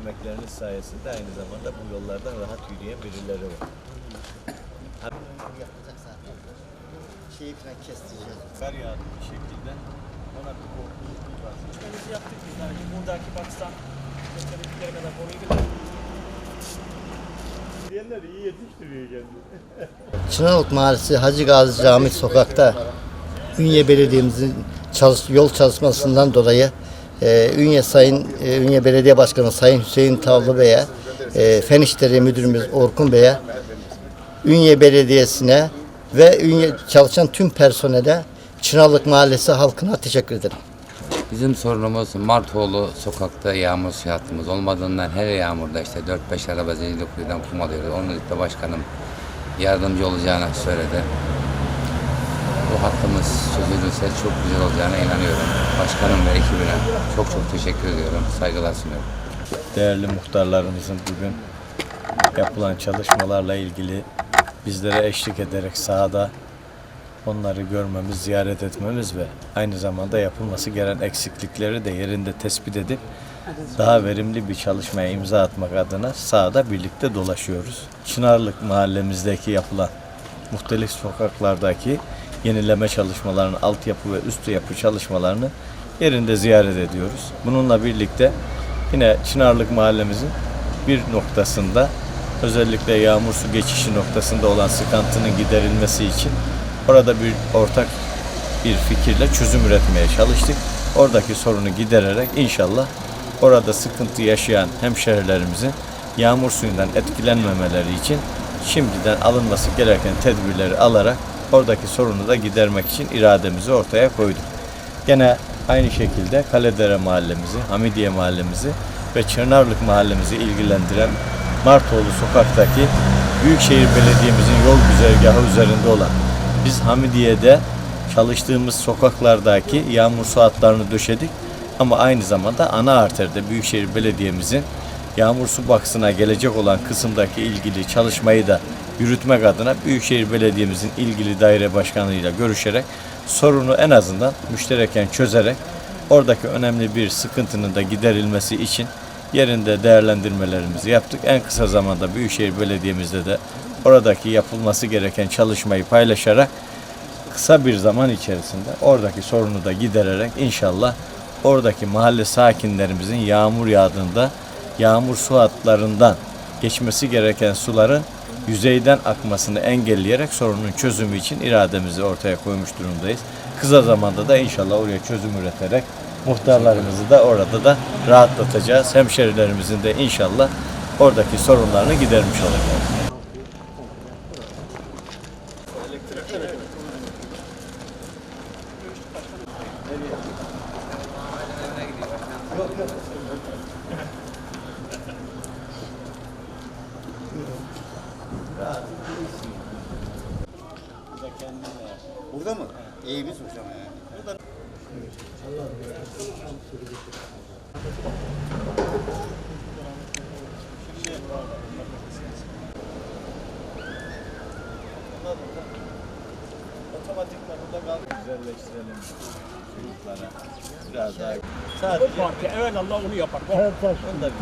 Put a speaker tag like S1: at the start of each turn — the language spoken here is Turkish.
S1: emekleriniz sayesinde aynı zamanda bu yollardan rahat yürüyen birileri var.
S2: Yapacak zaten. Şeyi falan kestireceğiz.
S1: Kar yağdı bir şekilde. Ona bir korkuluk var.
S3: Biz yaptık biz yani buradaki Pakistan gösterdikleri kadar boruyu.
S1: Diyenler iyi yetiştiriyor kendini.
S2: Çınalık Mahallesi Hacı Gazi Cami sokakta Ünye Belediye'mizin çalış, yol çalışmasından dolayı e, Ünye Sayın e, Ünye Belediye Başkanı Sayın Hüseyin Tavlı Bey'e, e, Fen İşleri Müdürümüz Orkun Bey'e, Ünye Belediyesi'ne ve Ünye çalışan tüm personele Çınalık Mahallesi halkına teşekkür ederim.
S4: Bizim sorunumuz Martoğlu sokakta yağmur sıhhatimiz olmadığından her yağmurda işte 4-5 araba zincirli kuyudan kum alıyoruz. Onun da başkanım yardımcı olacağını söyledi. Bu hattımız çözülürse çok güzel olacağına inanıyorum. Başkanım ve ekibine çok çok teşekkür ediyorum. Saygılar sunuyorum.
S1: Değerli muhtarlarımızın bugün yapılan çalışmalarla ilgili bizlere eşlik ederek sahada onları görmemiz, ziyaret etmemiz ve aynı zamanda yapılması gereken eksiklikleri de yerinde tespit edip daha verimli bir çalışmaya imza atmak adına sahada birlikte dolaşıyoruz. Çınarlık mahallemizdeki yapılan muhtelif sokaklardaki yenileme çalışmalarının, altyapı ve üst yapı çalışmalarını yerinde ziyaret ediyoruz. Bununla birlikte yine Çınarlık mahallemizin bir noktasında özellikle yağmur su geçişi noktasında olan sıkıntının giderilmesi için orada bir ortak bir fikirle çözüm üretmeye çalıştık. Oradaki sorunu gidererek inşallah orada sıkıntı yaşayan hemşehrilerimizin yağmur suyundan etkilenmemeleri için şimdiden alınması gereken tedbirleri alarak oradaki sorunu da gidermek için irademizi ortaya koyduk. Gene aynı şekilde Kaledere mahallemizi, Hamidiye mahallemizi ve Çırnarlık mahallemizi ilgilendiren Martoğlu sokaktaki Büyükşehir Belediye'mizin yol güzergahı üzerinde olan biz Hamidiye'de çalıştığımız sokaklardaki yağmur su hatlarını döşedik ama aynı zamanda ana arterde Büyükşehir Belediye'mizin yağmur su baksına gelecek olan kısımdaki ilgili çalışmayı da yürütmek adına Büyükşehir Belediye'mizin ilgili daire başkanıyla görüşerek sorunu en azından müştereken çözerek oradaki önemli bir sıkıntının da giderilmesi için yerinde değerlendirmelerimizi yaptık. En kısa zamanda Büyükşehir Belediye'mizde de oradaki yapılması gereken çalışmayı paylaşarak kısa bir zaman içerisinde oradaki sorunu da gidererek inşallah oradaki mahalle sakinlerimizin yağmur yağdığında yağmur su hatlarından geçmesi gereken suların yüzeyden akmasını engelleyerek sorunun çözümü için irademizi ortaya koymuş durumdayız. Kısa zamanda da inşallah oraya çözüm üreterek muhtarlarımızı da orada da rahatlatacağız. Hemşerilerimizin de inşallah oradaki sorunlarını gidermiş olacağız.
S5: Burada İyiymiş hocam ya.
S1: Otomatikman burada kaldı. Güzelleştirelim çocuklara. Biraz daha. Sadece
S3: Parti evet Allah onu yapar.
S1: onu da bir-